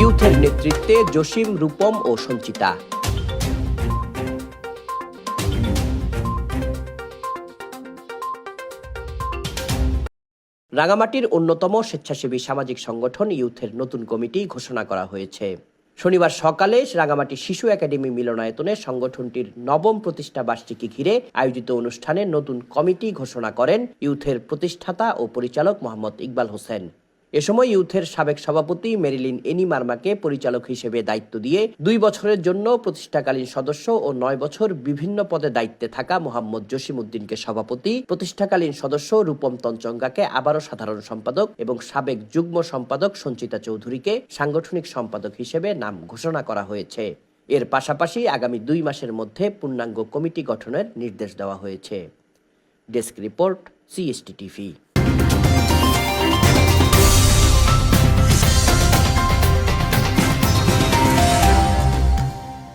ইউথের নেতৃত্বে জসিম, রূপম ও সঞ্চিতা। রাঙামাটির অন্যতম স্বেচ্ছাসেবী সামাজিক সংগঠন ইউথের নতুন কমিটি ঘোষণা করা হয়েছে। শনিবার সকালে রাঙামাটি শিশু একাডেমি মিলনায়তনে সংগঠনটির নবম প্রতিষ্ঠা বার্ষিকী ঘিরে আয়োজিত অনুষ্ঠানে নতুন কমিটি ঘোষণা করেন ইউথের প্রতিষ্ঠাতা ও পরিচালক মোহাম্মদ ইকবাল হোসেন। এ সময় ইউথের সাবেক সভাপতি মেরিলিন এনি মার্মাকে পরিচালক হিসেবে দায়িত্ব দিয়ে দুই বছরের জন্য প্রতিষ্ঠাকালীন সদস্য ও নয় বছর বিভিন্ন পদে দায়িত্বে থাকা মোহাম্মদ জসিমউদ্দিনকে সভাপতি, প্রতিষ্ঠাকালীন সদস্য রূপম তঞ্চঙ্গাকে আবারও সাধারণ সম্পাদক এবং সাবেক যুগ্ম সম্পাদক সঞ্চিতা চৌধুরীকে সাংগঠনিক সম্পাদক হিসেবে নাম ঘোষণা করা হয়েছে। এর পাশাপাশি আগামী দুই মাসের মধ্যে পূর্ণাঙ্গ কমিটি গঠনের নির্দেশ দেওয়া হয়েছে। Desk report, CST TV.